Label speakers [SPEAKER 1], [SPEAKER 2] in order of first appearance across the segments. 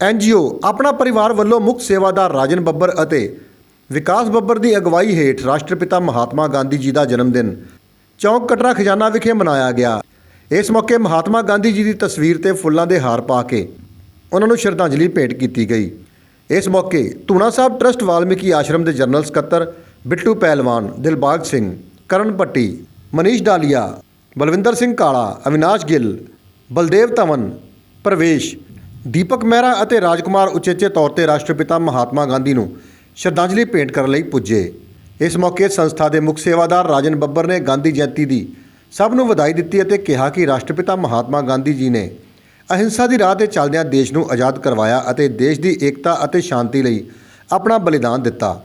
[SPEAKER 1] NGO ਆਪਣਾ ਪਰਿਵਾਰ ਵੱਲੋਂ ਮੁੱਖ ਸੇਵਾਦਾਰ ਰਾਜਨ ਬੱਬਰ ਅਤੇ ਵਿਕਾਸ ਬੱਬਰ ਦੀ ਅਗਵਾਈ ਹੇਠ ਰਾਸ਼ਟਰਪਿਤਾ ਮਹਾਤਮਾ ਗਾਂਧੀ ਜੀ ਦਾ ਜਨਮ ਦਿਨ ਚੌਂਕ ਕਟਰਾ ਖਜ਼ਾਨਾ ਵਿਖੇ ਮਨਾਇਆ ਗਿਆ। ਇਸ ਮੌਕੇ ਮਹਾਤਮਾ ਗਾਂਧੀ ਜੀ ਦੀ ਤਸਵੀਰ ਤੇ ਫੁੱਲਾਂ ਦੇ ਹਾਰ ਪਾ ਕੇ ਉਹਨਾਂ ਨੂੰ ਸ਼ਰਧਾਂਜਲੀ ਭੇਂਟ ਕੀਤੀ ਗਈ। ਇਸ ਮੌਕੇ ਧੂਣਾ ਸਾਹਿਬ ਟਰਸਟ ਵਾਲਮੀਕੀ ਆਸ਼ਰਮ ਦੇ ਜਨਰਲ ਸਕੱਤਰ ਬਿੱਟੂ ਪਹਿਲਵਾਨ, ਦਿਲਬਾਗ ਸਿੰਘ, ਕਰਨ ਪੱਟੀ ਮਨੀਸ਼ ਡਾਲੀਆ, ਬਲਵਿੰਦਰ ਸਿੰਘ ਕਾਲਾ, ਅਵਿਨਾਸ਼ ਗਿੱਲ, ਬਲਦੇਵ ਧਵਨ, ਪ੍ਰਵੇਸ਼ ਦੀਪਕ ਮਹਿਰਾ ਅਤੇ ਰਾਜਕੁਮਾਰ ਉਚੇਚੇ ਤੌਰ ਤੇ ਰਾਸ਼ਟਰਪਿਤਾ ਮਹਾਤਮਾ ਗਾਂਧੀ ਨੂੰ ਸ਼ਰਧਾਂਜਲੀ ਭੇਂਟ ਕਰਨ ਲਈ ਪੁੱਜੇ। ਇਸ ਮੌਕੇ ਸੰਸਥਾ ਦੇ ਮੁੱਖ ਸੇਵਾਦਾਰ ਰਾਜਨ ਬੱਬਰ ਨੇ ਗਾਂਧੀ ਜਯੰਤੀ ਦੀ ਸਭ ਨੂੰ ਵਧਾਈ ਦਿੱਤੀ ਅਤੇ ਕਿਹਾ ਕਿ ਰਾਸ਼ਟਰਪਿਤਾ ਮਹਾਤਮਾ ਗਾਂਧੀ ਜੀ ਨੇ ਅਹਿੰਸਾ ਦੀ ਰਾਹ ਤੇ ਚੱਲਦਿਆਂ ਦੇਸ਼ ਨੂੰ ਆਜ਼ਾਦ ਕਰਵਾਇਆ ਅਤੇ ਦੇਸ਼ ਦੀ ਏਕਤਾ ਅਤੇ ਸ਼ਾਂਤੀ ਲਈ ਆਪਣਾ ਬਲੀਦਾਨ ਦਿੱਤਾ।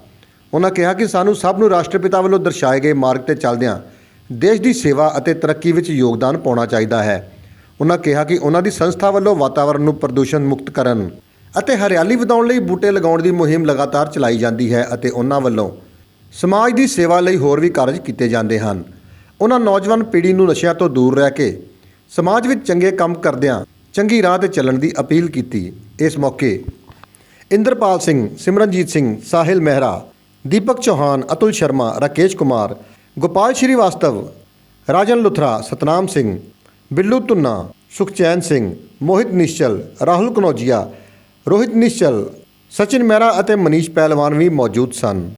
[SPEAKER 1] ਉਹਨਾਂ ਕਿਹਾ ਕਿ ਸਾਨੂੰ ਸਭ ਨੂੰ ਰਾਸ਼ਟਰਪਿਤਾ ਵੱਲੋਂ ਦਰਸਾਏ ਗਏ ਮਾਰਗ ਤੇ ਚੱਲਦਿਆਂ ਦੇਸ਼ ਦੀ ਸੇਵਾ ਅਤੇ ਤਰੱਕੀ ਵਿੱਚ ਯੋਗਦਾਨ ਪਾਉਣਾ ਚਾਹੀਦਾ ਹੈ। ਉਹਨਾਂ ਕਿਹਾ ਕਿ ਉਹਨਾਂ ਦੀ ਸੰਸਥਾ ਵੱਲੋਂ ਵਾਤਾਵਰਣ ਨੂੰ ਪ੍ਰਦੂਸ਼ਣ ਮੁਕਤ ਕਰਨ ਅਤੇ ਹਰਿਆਲੀ ਵਧਾਉਣ ਲਈ ਬੂਟੇ ਲਗਾਉਣ ਦੀ ਮੁਹਿੰਮ ਲਗਾਤਾਰ ਚਲਾਈ ਜਾਂਦੀ ਹੈ ਅਤੇ ਉਹਨਾਂ ਵੱਲੋਂ ਸਮਾਜ ਦੀ ਸੇਵਾ ਲਈ ਹੋਰ ਵੀ ਕਾਰਜ ਕੀਤੇ ਜਾਂਦੇ ਹਨ। ਉਹਨਾਂ ਨੌਜਵਾਨ ਪੀੜ੍ਹੀ ਨੂੰ ਨਸ਼ਿਆਂ ਤੋਂ ਦੂਰ ਰਹਿ ਕੇ ਸਮਾਜ ਵਿੱਚ ਚੰਗੇ ਕੰਮ ਕਰਦਿਆਂ ਚੰਗੀ ਰਾਹ ਤੇ ਚੱਲਣ ਦੀ ਅਪੀਲ ਕੀਤੀ। ਇਸ ਮੌਕੇ ਇੰਦਰਪਾਲ ਸਿੰਘ, ਸਿਮਰਨਜੀਤ ਸਿੰਘ, ਸਾਹਿਲ ਮਹਿਰਾ, ਦੀਪਕ ਚੌਹਾਨ, ਅਤੁਲ ਸ਼ਰਮਾ, ਰਾਕੇਸ਼ ਕੁਮਾਰ, ਗੋਪਾਲ ਸ਼੍ਰੀਵਾਸਤਵ, ਰਾਜਨ ਲੁਥਰਾ, ਸਤਨਾਮ ਸਿੰਘ ਬਿੱਲੂ ਤੁੰਨਾ ਸੁਖਚੈਨ ਸਿੰਘ, ਮੋਹਿਤ ਨਿਸ਼ਚਲ, ਰਾਹੁਲ ਕਨੌਜੀਆ, ਰੋਹਿਤ ਨਿਸ਼ਚਲ, ਸਚਿਨ ਮਹਿਰਾ ਅਤੇ ਮਨੀਸ਼ ਪਹਿਲਵਾਨ ਵੀ ਮੌਜੂਦ ਸਨ।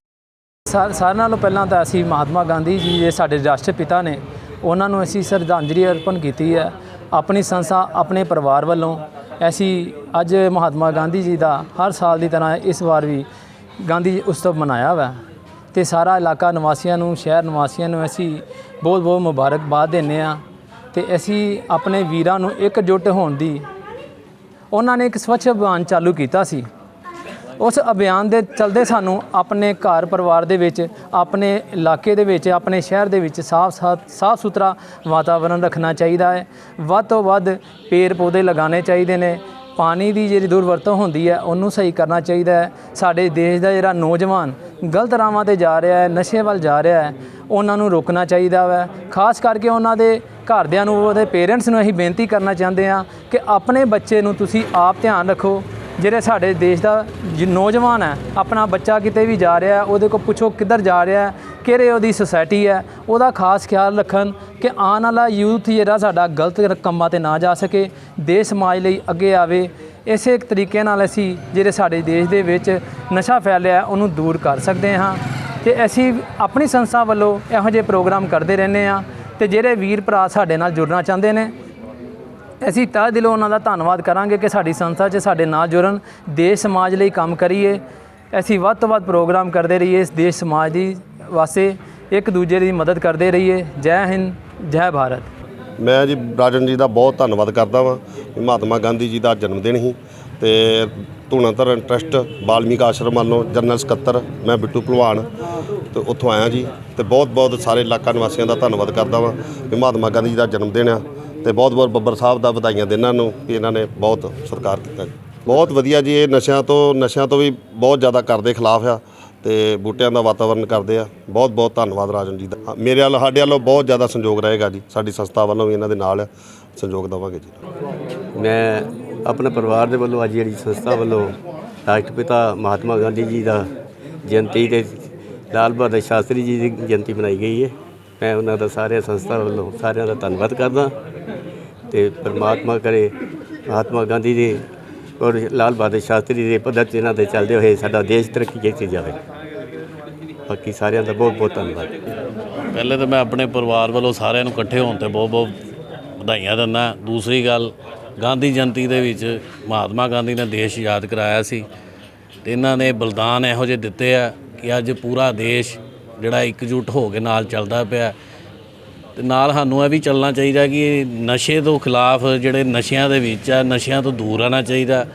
[SPEAKER 2] ਸਾਰ ਸਾਰਿਆਂ ਨਾਲੋਂ ਪਹਿਲਾਂ ਤਾਂ ਅਸੀਂ ਮਹਾਤਮਾ ਗਾਂਧੀ ਜੀ ਦੇ ਸਾਡੇ ਰਾਸ਼ਟਰ ਪਿਤਾ ਨੇ ਉਹਨਾਂ ਨੂੰ ਅਸੀਂ ਸ਼ਰਧਾਂਜਲੀ ਅਰਪਣ ਕੀਤੀ ਹੈ। ਆਪਣੀ ਸੰਸਥਾ, ਆਪਣੇ ਪਰਿਵਾਰ ਵੱਲੋਂ ਅਸੀਂ ਅੱਜ ਮਹਾਤਮਾ ਗਾਂਧੀ ਜੀ ਦਾ ਹਰ ਸਾਲ ਦੀ ਤਰ੍ਹਾਂ ਇਸ ਵਾਰ ਵੀ ਗਾਂਧੀ ਉਤਸਵ ਮਨਾਇਆ ਵਾ ਤੇ ਸਾਰਾ ਇਲਾਕਾ ਨਿਵਾਸੀਆਂ ਨੂੰ, ਸ਼ਹਿਰ ਨਿਵਾਸੀਆਂ ਨੂੰ ਅਸੀਂ ਬਹੁਤ ਬਹੁਤ ਮੁਬਾਰਕਬਾਦ ਦਿੰਦੇ ਆ ਤੇ ਅਸੀਂ ਆਪਣੇ ਵੀਰਾਂ ਨੂੰ ਇਕਜੁੱਟ ਹੋਣ ਦੀ ਉਹਨਾਂ ਨੇ ਇੱਕ ਸਵੱਛ ਅਭਿਆਨ ਚਾਲੂ ਕੀਤਾ ਸੀ। ਉਸ ਅਭਿਆਨ ਦੇ ਚਲਦੇ ਸਾਨੂੰ ਆਪਣੇ ਘਰ ਪਰਿਵਾਰ ਦੇ ਵਿੱਚ, ਆਪਣੇ ਇਲਾਕੇ ਦੇ ਵਿੱਚ, ਆਪਣੇ ਸ਼ਹਿਰ ਦੇ ਵਿੱਚ ਸਾਫ਼ ਸਾਫ਼ ਸਾਫ਼ ਸੁਥਰਾ ਵਾਤਾਵਰਣ ਰੱਖਣਾ ਚਾਹੀਦਾ ਹੈ। ਵੱਧ ਤੋਂ ਵੱਧ ਪੇੜ ਪੌਦੇ ਲਗਾਉਣੇ ਚਾਹੀਦੇ ਨੇ। ਪਾਣੀ ਦੀ ਜਿਹੜੀ ਦੁਰਵਰਤੋਂ ਹੁੰਦੀ ਹੈ, ਉਹਨੂੰ ਸਹੀ ਕਰਨਾ ਚਾਹੀਦਾ ਹੈ। ਸਾਡੇ ਦੇਸ਼ ਦਾ ਜਿਹੜਾ ਨੌਜਵਾਨ ਗਲਤ ਰਾਹਾਂ ਤੇ ਜਾ ਰਿਹਾ ਹੈ, ਨਸ਼ੇ ਵੱਲ ਜਾ ਰਿਹਾ ਹੈ, ਉਹਨਾਂ ਨੂੰ ਰੋਕਣਾ ਚਾਹੀਦਾ ਹੈ। ਖਾਸ ਕਰਕੇ ਉਹਨਾਂ ਦੇ ਘਰਦਿਆਂ ਨੂੰ ਉਹਦੇ ਪੇਰੈਂਟਸ ਨੂੰ ਅਸੀਂ ਬੇਨਤੀ ਕਰਨਾ ਚਾਹੁੰਦੇ ਹਾਂ ਕਿ ਆਪਣੇ ਬੱਚੇ ਨੂੰ ਤੁਸੀਂ ਆਪ ਧਿਆਨ ਰੱਖੋ। ਜਿਹੜੇ ਸਾਡੇ ਦੇਸ਼ ਦਾ ਜ- ਨੌਜਵਾਨ ਹੈ, ਆਪਣਾ ਬੱਚਾ ਕਿਤੇ ਵੀ ਜਾ ਰਿਹਾ ਉਹਦੇ ਕੋਲ ਪੁੱਛੋ ਕਿੱਧਰ ਜਾ ਰਿਹਾ ਕਿਹੜੇ ਉਹਦੀ ਸੁਸਾਇਟੀ ਹੈ, ਉਹਦਾ ਖਾਸ ਖਿਆਲ ਰੱਖਣ ਕਿ ਆਉਣ ਵਾਲਾ ਯੂਥ ਜਿਹੜਾ ਸਾਡਾ ਗਲਤ ਕੰਮਾਂ ਤੇ ਨਾ ਜਾ ਸਕੇ, ਦੇਸ਼ ਸਮਾਜ ਲਈ ਅੱਗੇ ਆਵੇ। ਇਸੇ ਤਰੀਕੇ ਨਾਲ ਅਸੀਂ ਜਿਹੜੇ ਸਾਡੇ ਦੇਸ਼ ਦੇ ਵਿੱਚ ਨਸ਼ਾ ਫੈਲਿਆ ਉਹਨੂੰ ਦੂਰ ਕਰ ਸਕਦੇ ਹਾਂ। ਤੇ ਅਸੀਂ ਆਪਣੀ ਸੰਸਥਾ ਵੱਲੋਂ ਇਹੋ ਜਿਹੇ ਪ੍ਰੋਗਰਾਮ ਕਰਦੇ ਰਹਿੰਦੇ ਹਾਂ। ਤੇ ਜਿਹੜੇ ਵੀਰ ਭਰਾ ਸਾਡੇ ਨਾਲ ਜੁੜਨਾ ਚਾਹੁੰਦੇ ਨੇ, ਅਸੀਂ ਤਹਿ ਦਿਲੋਂ ਉਹਨਾਂ ਦਾ ਧੰਨਵਾਦ ਕਰਾਂਗੇ ਕਿ ਸਾਡੀ ਸੰਸਥਾ 'ਚ ਸਾਡੇ ਨਾਲ ਜੁੜਨ, ਦੇਸ਼ ਸਮਾਜ ਲਈ ਕੰਮ ਕਰੀਏ। ਅਸੀਂ ਵੱਧ ਤੋਂ ਵੱਧ ਪ੍ਰੋਗਰਾਮ ਕਰਦੇ ਰਹੀਏ ਇਸ ਦੇਸ਼ ਸਮਾਜ ਦੀ ਵਾਸਤੇ, ਇੱਕ ਦੂਜੇ ਦੀ ਮਦਦ ਕਰਦੇ ਰਹੀਏ। ਜੈ ਹਿੰਦ, ਜੈ ਭਾਰਤ।
[SPEAKER 3] ਮੈਂ ਜੀ ਰਾਜਨ ਜੀ ਦਾ ਬਹੁਤ ਧੰਨਵਾਦ ਕਰਦਾ ਵਾਂ ਮਹਾਤਮਾ ਗਾਂਧੀ ਜੀ ਦਾ ਜਨਮ ਦਿਨ ਹੀ ਤੇ ਧੂਣਾਧਰਨ ਟਰਸਟ, ਬਾਲਮੀਕ ਆਸ਼ਰਮ ਵੱਲੋਂ ਜਨਰਲ ਸਕੱਤਰ, ਮੈਂ ਬਿੱਟੂ ਭਲਵਾਨ, ਤੇ ਉੱਥੋਂ ਆਇਆ ਜੀ। ਤੇ ਬਹੁਤ ਬਹੁਤ ਸਾਰੇ ਇਲਾਕਾ ਨਿਵਾਸੀਆਂ ਦਾ ਧੰਨਵਾਦ ਕਰਦਾ ਵਾਂ ਕਿ ਮਹਾਤਮਾ ਗਾਂਧੀ ਜੀ ਦਾ ਜਨਮ ਦਿਨ ਆ। ਤੇ ਬਹੁਤ ਬਹੁਤ ਬੱਬਰ ਸਾਹਿਬ ਦਾ ਵਧਾਈਆਂ ਦੇਣਾ ਨੂੰ ਕਿ ਇਹਨਾਂ ਨੇ ਬਹੁਤ ਸਤਿਕਾਰ ਕੀਤਾ ਜੀ। ਬਹੁਤ ਵਧੀਆ ਜੀ, ਇਹ ਨਸ਼ਿਆਂ ਤੋਂ ਨਸ਼ਿਆਂ ਤੋਂ ਵੀ ਬਹੁਤ ਜ਼ਿਆਦਾ ਕਰਦੇ ਖਿਲਾਫ ਆ ਤੇ ਬੂਟਿਆਂ ਦਾ ਵਾਤਾਵਰਣ ਕਰਦੇ ਆ। ਬਹੁਤ ਬਹੁਤ ਧੰਨਵਾਦ ਰਾਜਨ ਜੀ ਦਾ। ਮੇਰੇ ਵੱਲ, ਸਾਡੇ ਵੱਲੋਂ ਬਹੁਤ ਜ਼ਿਆਦਾ ਸੰਯੋਗ ਰਹੇਗਾ ਜੀ। ਸਾਡੀ ਸੰਸਥਾ ਵੱਲੋਂ ਵੀ ਇਹਨਾਂ ਦੇ ਨਾਲ ਸੰਯੋਗ ਦੇਵਾਂਗੇ ਜੀ।
[SPEAKER 4] ਮੈਂ ਆਪਣੇ ਪਰਿਵਾਰ ਦੇ ਵੱਲੋਂ ਅੱਜ ਜਿਹੜੀ ਸੰਸਥਾ ਵੱਲੋਂ ਰਾਸ਼ਟਰਪਿਤਾ ਮਹਾਤਮਾ ਗਾਂਧੀ ਜੀ ਦਾ ਜਯੰਤੀ ਤੇ ਲਾਲ ਬਹਾਦਰ ਸ਼ਾਸਤਰੀ ਜੀ ਦੀ ਜਯੰਤੀ ਮਨਾਈ ਗਈ ਹੈ। ਮੈਂ ਉਹਨਾਂ ਦਾ ਸਾਰੇ ਸੰਸਥਾ ਵੱਲੋਂ ਸਾਰਿਆਂ ਦਾ ਧੰਨਵਾਦ ਕਰਦਾ ਤੇ ਪਰਮਾਤਮਾ ਕਰੇ ਮਹਾਤਮਾ ਗਾਂਧੀ ਦੇ ਔਰ ਲਾਲ ਬਹਾਦਰ ਸ਼ਾਸਤਰੀ ਦੇ ਪੱਧਰ ਇਹਨਾਂ ਦੇ ਚੱਲਦੇ ਹੋਏ ਸਾਡਾ ਦੇਸ਼ ਤਰੱਕੀ ਕੀਤੀ ਜਾਵੇ। ਬਾਕੀ ਸਾਰਿਆਂ ਦਾ ਬਹੁਤ ਬਹੁਤ ਧੰਨਵਾਦ।
[SPEAKER 5] ਪਹਿਲੇ ਤਾਂ ਮੈਂ ਆਪਣੇ ਪਰਿਵਾਰ ਵੱਲੋਂ ਸਾਰਿਆਂ ਨੂੰ ਇਕੱਠੇ ਹੋਣ ਤੇ ਬਹੁਤ ਬਹੁਤ ਵਧਾਈਆਂ ਦਿੰਦਾ। ਦੂਸਰੀ ਗੱਲ ਗਾਂਧੀ ਜਯੰਤੀ ਦੇ ਵਿੱਚ ਮਹਾਤਮਾ ਗਾਂਧੀ ਨੇ ਦੇਸ਼ ਯਾਦ ਕਰਾਇਆ ਸੀ ਤੇ ਇਹਨਾਂ ਨੇ ਬਲਿਦਾਨ ਇਹੋ ਜਿਹੇ ਦਿੱਤੇ ਆ ਕਿ ਅੱਜ ਪੂਰਾ ਦੇਸ਼ ਜਿਹੜਾ ਇਕਜੁੱਟ ਹੋ ਕੇ ਨਾਲ ਚੱਲਦਾ ਪਿਆ। ਤੇ ਨਾਲ ਸਾਨੂੰ ਇਹ ਵੀ ਚੱਲਣਾ ਚਾਹੀਦਾ ਕਿ ਨਸ਼ੇ ਤੋਂ ਖਿਲਾਫ ਜਿਹੜੇ ਨਸ਼ਿਆਂ ਦੇ ਵਿੱਚ ਆ, ਨਸ਼ਿਆਂ ਤੋਂ ਦੂਰ ਰਹਿਣਾ ਚਾਹੀਦਾ।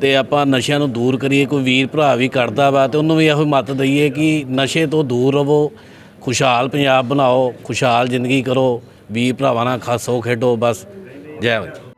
[SPEAKER 5] ਤੇ ਆਪਾਂ ਨਸ਼ਿਆਂ ਨੂੰ ਦੂਰ ਕਰੀਏ, ਕੋਈ ਵੀਰ ਭਰਾ ਵੀ ਕਰਦਾ ਵਾ ਤੇ ਉਹਨੂੰ ਵੀ ਇਹੋ ਮੱਤ ਦਈਏ ਕਿ ਨਸ਼ੇ ਤੋਂ ਦੂਰ ਰਹੋ, ਖੁਸ਼ਹਾਲ ਪੰਜਾਬ ਬਣਾਓ, ਖੁਸ਼ਹਾਲ ਜ਼ਿੰਦਗੀ ਕਰੋ, ਵੀਰ ਭਰਾਵਾਂ ਨਾਲ ਖਾਸੋ ਖੇਡੋ ਬਸ। ਜੈ ਮਾਤਾ